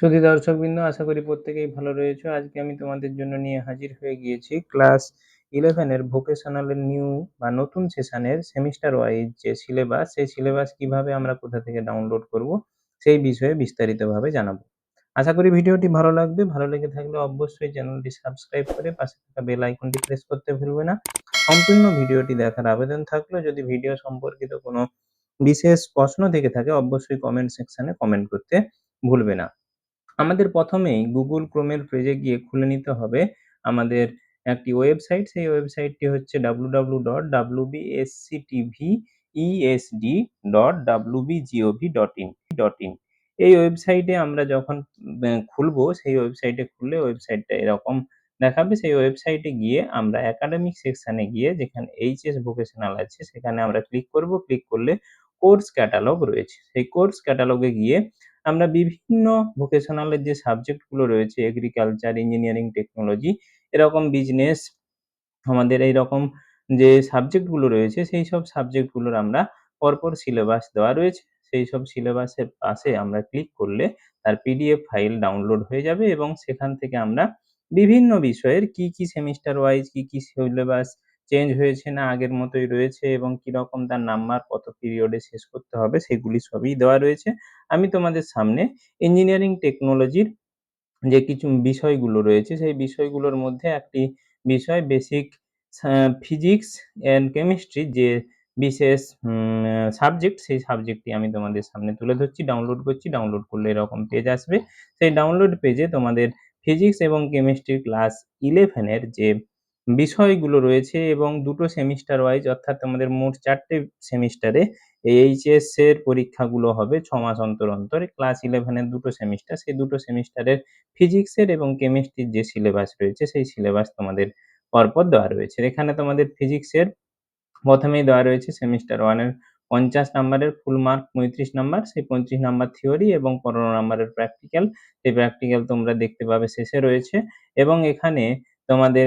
সুধী দর্শকবৃন্দ আশা করি প্রত্যেকেই ভালো রয়েছে। আজকে আমি তোমাদের জন্য নিয়ে হাজির হয়ে গিয়েছি ক্লাস ইলেভেনের ভোকেশনালের নিউ বা নতুন সেশনের সেমিস্টার ওয়াইজ যে সিলেবাস সেই সিলেবাস কীভাবে আমরা কোথা থেকে ডাউনলোড করব, সেই বিষয়ে বিস্তারিতভাবে জানাব। আশা করি ভিডিওটি ভালো লাগবে। ভালো লেগে থাকলে অবশ্যই চ্যানেলটি সাবস্ক্রাইব করে পাশে থাকা বেল আইকনটি প্রেস করতে ভুলবে না। সম্পূর্ণ ভিডিওটি দেখার আবেদন থাকল। যদি ভিডিও সম্পর্কিত কোনো বিশেষ প্রশ্ন থেকে থাকে, অবশ্যই কমেন্ট সেকশনে কমেন্ট করতে ভুলবে না। আমাদের প্রথমেই গুগল ক্রোমের পেজে গিয়ে খুলে নিতে হবে। আমাদের একটি ওয়েবসাইট, সেই ওয়েবসাইটটি হচ্ছে ইন এই ওয়েবসাইটে আমরা যখন খুলবো, সেই ওয়েবসাইটে খুললে ওয়েবসাইটটা এরকম দেখাবে। সেই ওয়েবসাইটে গিয়ে আমরা একাডেমিক সেকশানে গিয়ে যেখানে এইচএস ভোকেশনাল আছে, সেখানে আমরা ক্লিক করব। ক্লিক করলে কোর্স ক্যাটালগ রয়েছে। সেই কোর্স ক্যাটালগে গিয়ে আমরা বিভিন্ন ভোকেশনালের যে সাবজেক্টগুলো রয়েছে এগ্রিকালচার ইঞ্জিনিয়ারিং টেকনোলজি এরকম বিজনেস আমাদের এইরকম যে সাবজেক্টগুলো রয়েছে, সেই সব সাবজেক্টগুলোর আমরা পরপর সিলেবাস দেওয়া রয়েছে। সেই সব সিলেবাসের পাশে আমরা ক্লিক করলে তার পিডিএফ ফাইল ডাউনলোড হয়ে যাবে এবং সেখান থেকে আমরা বিভিন্ন বিষয়ের কি কি সেমিস্টার ওয়াইজ কি কি সিলেবাস চেঞ্জ হয়েছে না আগের মতোই রয়েছে এবং কীরকম তার নাম্বার কত পিরিয়ডে শেষ করতে হবে সেগুলি সবই দেওয়া রয়েছে। আমি তোমাদের সামনে ইঞ্জিনিয়ারিং টেকনোলজির যে কিছু বিষয়গুলো রয়েছে সেই বিষয়গুলোর মধ্যে একটি বিষয় বেসিক ফিজিক্স অ্যান্ড কেমিস্ট্রি যে বিশেষ সাবজেক্ট সেই সাবজেক্টটি আমি তোমাদের সামনে তুলে ধরছি। ডাউনলোড করছি ডাউনলোড করলে এরকম পেজ আসবে। সেই ডাউনলোড পেজে তোমাদের ফিজিক্স এবং কেমিস্ট্রির ক্লাস ইলেভেনের যে বিষয়গুলো রয়েছে এবং দুটো সেমিস্টার ওয়াইজ অর্থাৎ তোমাদের মোট চারটে সেমিস্টারে এই এইচএস এর পরীক্ষাগুলো হবে ছ মাস অন্তর অন্তর। ক্লাস ইলেভেনের দুটো সেমিস্টার সেই দুটো সেমিস্টারের ফিজিক্সের এবং কেমিস্ট্রির যে সিলেবাস রয়েছে, সেই সিলেবাস তোমাদের পরপর দেওয়া রয়েছে। এখানে তোমাদের ফিজিক্সের প্রথমেই দেওয়া রয়েছে সেমিস্টার ওয়ানের পঞ্চাশ নাম্বারের ফুল মার্ক পঁয়ত্রিশ নাম্বার সেই পঁয়ত্রিশ নাম্বার থিওরি এবং পনেরো নাম্বারের প্র্যাকটিক্যাল সেই প্র্যাকটিক্যাল তোমরা দেখতে পাবে শেষে রয়েছে এবং এখানে তোমাদের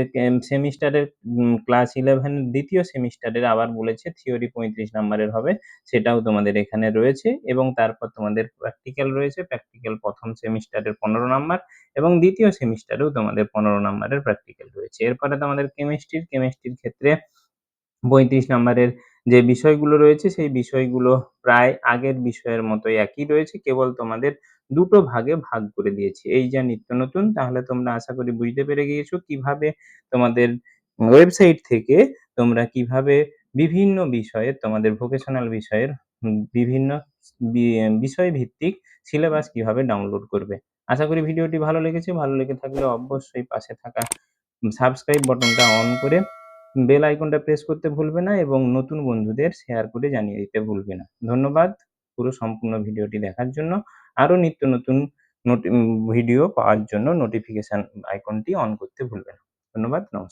সেমিস্টারের ক্লাস ইলেভেন দ্বিতীয় সেমিস্টারের আবার বলেছে থিওরি পঁয়ত্রিশ নাম্বারের হবে, সেটাও তোমাদের এখানে রয়েছে এবং তারপর তোমাদের প্র্যাকটিক্যাল রয়েছে প্র্যাকটিক্যাল প্রথম সেমিস্টারের পনেরো নাম্বার এবং দ্বিতীয় সেমিস্টারেও তোমাদের পনেরো নাম্বারের প্র্যাকটিক্যাল রয়েছে। এরপরে তোমাদের কেমিস্ট্রির কেমিস্ট্রির ক্ষেত্রে পঁয়ত্রিশ নাম্বারের যে বিষয়গুলো রয়েছে, সেই বিষয়গুলো প্রায় আগের বিষয়ের মতোই একই রয়েছে। কেবল তোমাদের দুটো ভাগে ভাগ করে দিয়েছি। এই যা নিত্য নতুন, তাহলে তোমরা আশা করি বুঝতে পেরে গিয়েছো কীভাবে তোমাদের ওয়েবসাইট থেকে তোমরা কীভাবে বিভিন্ন বিষয়ে, তোমাদের ভোকেশনাল বিষয়ের বিভিন্ন বিষয় ভিত্তিক সিলেবাস কীভাবে ডাউনলোড করবে। আশা করি ভিডিওটি ভালো লেগেছে। ভালো লেগে থাকলে অবশ্যই পাশে থাকা সাবস্ক্রাইব বটনটা অন করে বেল আইকনটা প্রেস করতে ভুলবে না এবং নতুন বন্ধুদের শেয়ার করে জানিয়ে দিতে ভুলবে না। ধন্যবাদ পুরো সম্পূর্ণ ভিডিওটি দেখার জন্য। আরও নিত্য নতুন ভিডিও পাওয়ার জন্য নোটিফিকেশান আইকনটি অন করতে ভুলবে না। ধন্যবাদ, নমস্কার।